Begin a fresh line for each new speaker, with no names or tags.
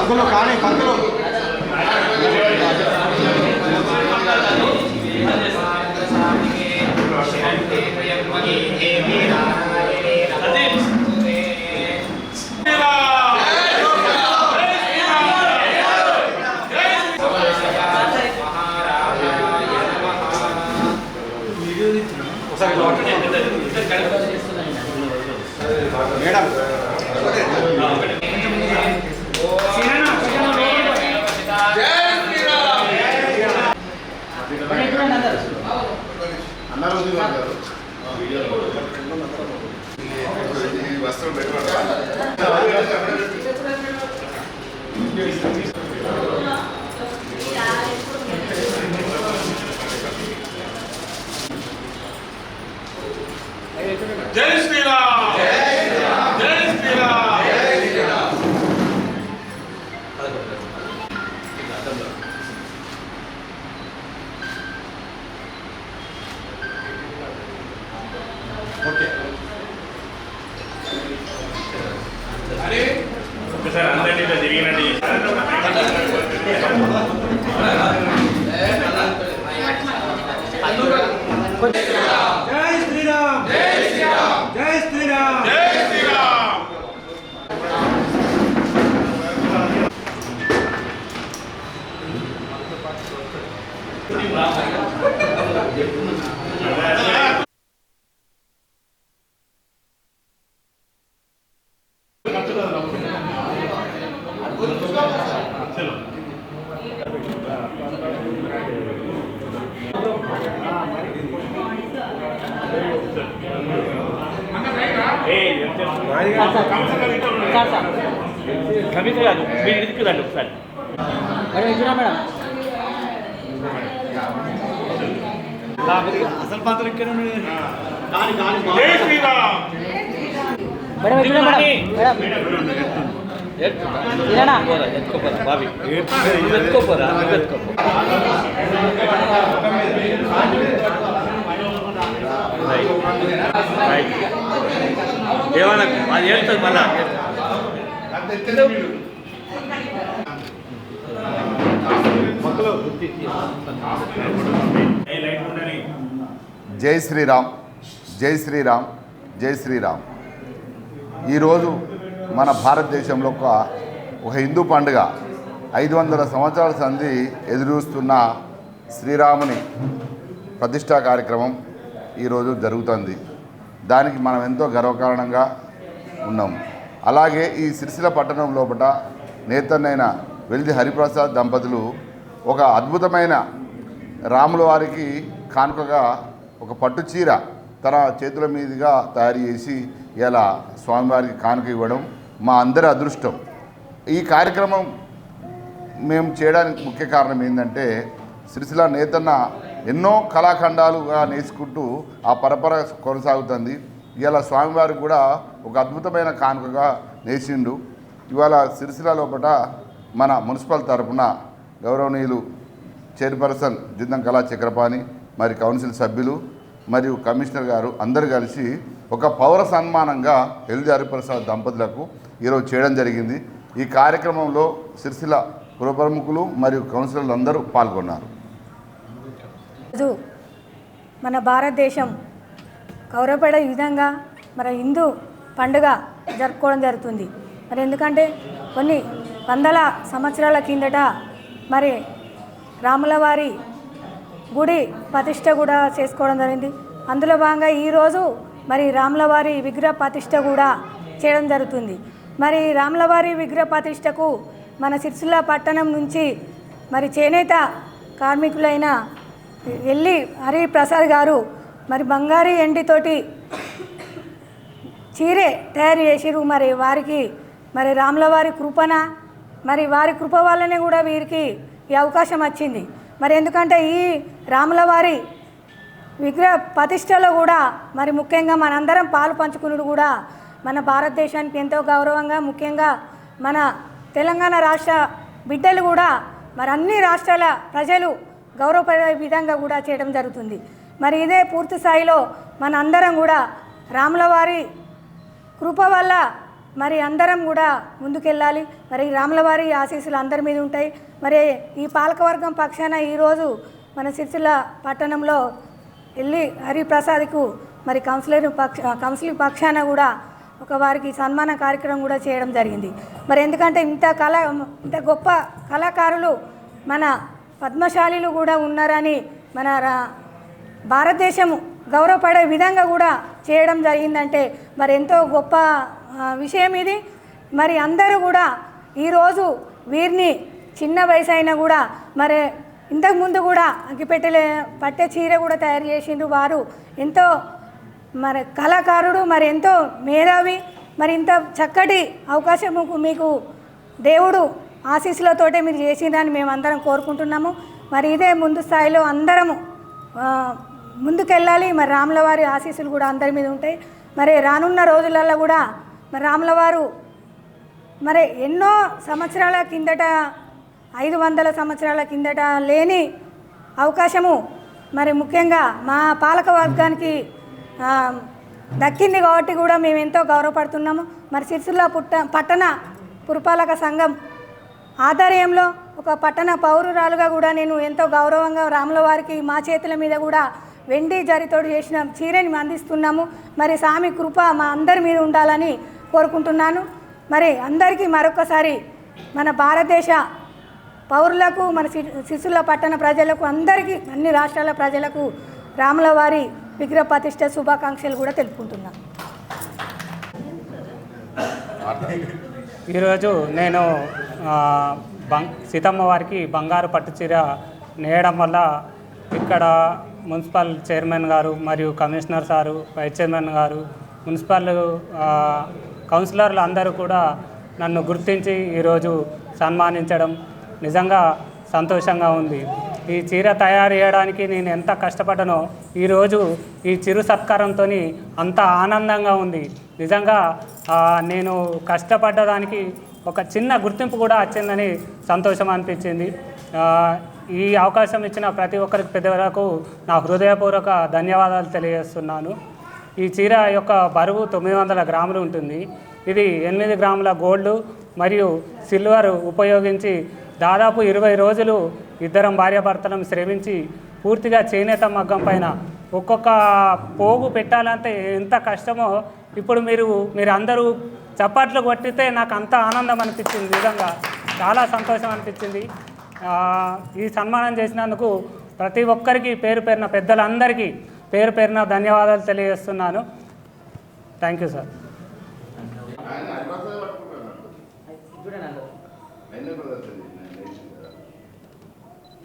పంతులు కానీ పంతులు మేడం
జై శ్రీరామ్
అన్నారు గారు
వస్త్రం పెట్టుకోండి.
జై శ్రీరామ్ జై శ్రీరామ్ ఒకసారి అందరినీ ఇట్లా తిరిగినట్టు
జై శ్రీరామ్ జై శ్రీరామ్ జై శ్రీరామ్
జై శ్రీరామ్ కవిత కాదు మీరు ఇదికుదండి ఒకసారి.
అసలు పాత్ర ఇక్కడ
జై శ్రీరామ్.
ఏమన్నా అది ఏడుతుంది మళ్ళా?
జై శ్రీరామ్ జై శ్రీరామ్ జై శ్రీరామ్. ఈరోజు మన భారతదేశంలో ఒక ఒక హిందూ పండుగ. ఐదు వందల సంవత్సరాల సంధి ఎదురుస్తున్న శ్రీరాముని ప్రతిష్టా కార్యక్రమం ఈరోజు జరుగుతుంది. దానికి మనం ఎంతో గర్వకారణంగా ఉన్నాం. అలాగే ఈ సిరిసిల్ల పట్టణం లోపల నేతన్నైన వెల్ది హరిప్రసాద్ దంపతులు ఒక అద్భుతమైన రాముల వారికి కానుకగా ఒక పట్టు చీర తన చేతుల మీదుగా తయారు చేసి ఇలా స్వామివారికి కానుక ఇవ్వడం మా అందరి అదృష్టం. ఈ కార్యక్రమం మేము చేయడానికి ముఖ్య కారణం ఏంటంటే సిరిసిల్ల నేతన్న ఎన్నో కళాఖండాలుగా నేర్చుకుంటూ ఆ పరపర కొనసాగుతుంది. ఇవాళ స్వామివారికి కూడా ఒక అద్భుతమైన కానుకగా నేసిండు. ఇవాళ సిరిసిల లోపల మన మున్సిపల్ తరఫున గౌరవనీయులు చైర్పర్సన్ జిందం కళా చక్రపాణి మరి కౌన్సిల్ సభ్యులు మరియు కమిషనర్ గారు అందరు కలిసి ఒక పౌర సన్మానంగా ఎల్ది హరిప్రసాద్ దంపతులకు ఈరోజు చేయడం జరిగింది. ఈ కార్యక్రమంలో సిరిసిల పురప్రముఖులు మరియు కౌన్సిలర్లు అందరూ పాల్గొన్నారు.
రోజు మన భారతదేశం గౌరవపడే విధంగా మన హిందూ పండుగ జరుపుకోవడం జరుగుతుంది. మరి ఎందుకంటే కొన్ని వందల సంవత్సరాల కిందట మరి రాములవారి గుడి ప్రతిష్ట కూడా చేసుకోవడం జరిగింది. అందులో భాగంగా ఈరోజు మరి రాములవారి విగ్రహ ప్రతిష్ట కూడా చేయడం జరుగుతుంది. మరి రాములవారి విగ్రహ ప్రతిష్టకు మన సిరిసిల్ల పట్టణం నుంచి మరి చేనేత కార్మికులైన వెళ్ళి ఎల్లి హరిప్రసాద్ గారు మరి బంగారు ఎండితోటి చీరే తయారు చేసిరు మరి వారికి మరి రాముల వారి కృపన మరి వారి కృప వల్లనే కూడా వీరికి ఈ అవకాశం వచ్చింది. మరి ఎందుకంటే ఈ రాముల వారి విగ్రహ ప్రతిష్టలో కూడా మరి ముఖ్యంగా మనందరం పాలు పంచుకునుడు కూడా మన భారతదేశానికి ఎంతో గౌరవంగా ముఖ్యంగా మన తెలంగాణ రాష్ట్ర బిడ్డలు కూడా మరి అన్ని రాష్ట్రాల ప్రజలు గౌరవపడే విధంగా కూడా చేయడం జరుగుతుంది. మరి ఇదే పూర్తి స్థాయిలో మన అందరం కూడా రాముల వారి కృప వల్ల మరి అందరం కూడా ముందుకెళ్ళాలి. మరి రాములవారి ఆశీస్సులు అందరి మీద ఉంటాయి. మరి ఈ పాలకవర్గం పక్షాన ఈరోజు మన సిరిసిల్ల పట్టణంలో వెళ్ళి హరిప్రసాద్కు మరి కౌన్సిలర్ పక్ష కౌన్సిలింగ్ పక్షాన కూడా ఒక వారికి సన్మాన కార్యక్రమం కూడా చేయడం జరిగింది. మరి ఎందుకంటే ఇంత కళ ఇంత గొప్ప కళాకారులు మన పద్మశాలీలు కూడా ఉన్నారని మన రా- గౌరవపడే విధంగా కూడా చేయడం జరిగిందంటే మరి ఎంతో గొప్ప విషయం ఇది. మరి అందరూ కూడా ఈరోజు వీరిని చిన్న వయసు అయినా కూడా మరి ఇంతకుముందు కూడా అగ్గిపెట్టెలే పట్టే చీర కూడా తయారు చేసిండ్రు వారు. ఎంతో మరి కళాకారుడు మరి ఎంతో మేధావి మరి ఇంత చక్కటి అవకాశం మీకు దేవుడు ఆశీస్సులతోటే మీరు చేసిందని మేము అందరం కోరుకుంటున్నాము. మరి ఇదే ముందు స్థాయిలో అందరము ముందుకెళ్ళాలి. మరి రాములవారి ఆశీస్సులు కూడా అందరి మీద ఉంటాయి. మరి రానున్న రోజులలో కూడా మరి రాములవారు మరి ఎన్నో సంవత్సరాల కిందట ఐదు వందల సంవత్సరాల కిందట లేని అవకాశము మరి ముఖ్యంగా మా పాలక వర్గానికి దక్కింది కాబట్టి కూడా మేము ఎంతో గౌరవపడుతున్నాము. మరి సిరిసిల్ల పుట్ట పట్టణ పురపాలక సంఘం ఆధ్వర్యంలో ఒక పట్టణ పౌరురాలుగా కూడా నేను ఎంతో గౌరవంగా రాముల వారికి మా చేతుల మీద కూడా వెండి జరితోడు చేసిన చీరని అందిస్తున్నాము. మరి స్వామి కృప మా అందరి మీద ఉండాలని కోరుకుంటున్నాను. మరి అందరికీ మరొకసారి మన భారతదేశ పౌరులకు మన శిశుల పట్టణ ప్రజలకు అందరికీ అన్ని రాష్ట్రాల ప్రజలకు రాముల వారి విగ్రహ ప్రతిష్ట శుభాకాంక్షలు కూడా తెలుపుకుంటున్నాను.
ఈరోజు నేను బంగ్ బం సీతమ్మ వారికి బంగారు పట్టు చీర నేయడం వల్ల ఇక్కడ మున్సిపల్ చైర్మన్ గారు మరియు కమిషనర్ సారు వైస్ చైర్మన్ గారు మున్సిపల్ కౌన్సిలర్లు అందరూ కూడా నన్ను గుర్తించి ఈరోజు సన్మానించడం నిజంగా సంతోషంగా ఉంది. ఈ చీర తయారు చేయడానికి నేను ఎంత కష్టపడ్డానో ఈరోజు ఈ చిరు సత్కారంతో అంత ఆనందంగా ఉంది. నిజంగా నేను కష్టపడ్డదానికి ఒక చిన్న గుర్తింపు కూడా వచ్చిందని సంతోషం అనిపించింది. ఈ అవకాశం ఇచ్చిన ప్రతి ఒక్కరికి పెద్దవరకు నా హృదయపూర్వక ధన్యవాదాలు తెలియజేస్తున్నాను. ఈ చీర యొక్క బరువు తొమ్మిది వందల గ్రాములు ఉంటుంది. ఇది ఎనిమిది గ్రాముల గోల్డ్ మరియు సిల్వర్ ఉపయోగించి దాదాపు ఇరవై రోజులు ఇద్దరం భార్యాభర్తలను శ్రమించి పూర్తిగా చేనేత మగ్గం పైన ఒక్కొక్క పోగు పెట్టాలంటే ఎంత కష్టమో ఇప్పుడు మీరు మీరు అందరూ చప్పట్లు కొట్టితే నాకు అంత ఆనందం అనిపించింది నిజంగా. చాలా సంతోషం అనిపించింది. ఆ, ఈ సన్మానం చేసినందుకు ప్రతి ఒక్కరికి పేరు పేరున పెద్దలందరికీ పేరు పేరున ధన్యవాదాలు తెలియజేస్తున్నాను. Thank you sir.
ఆయన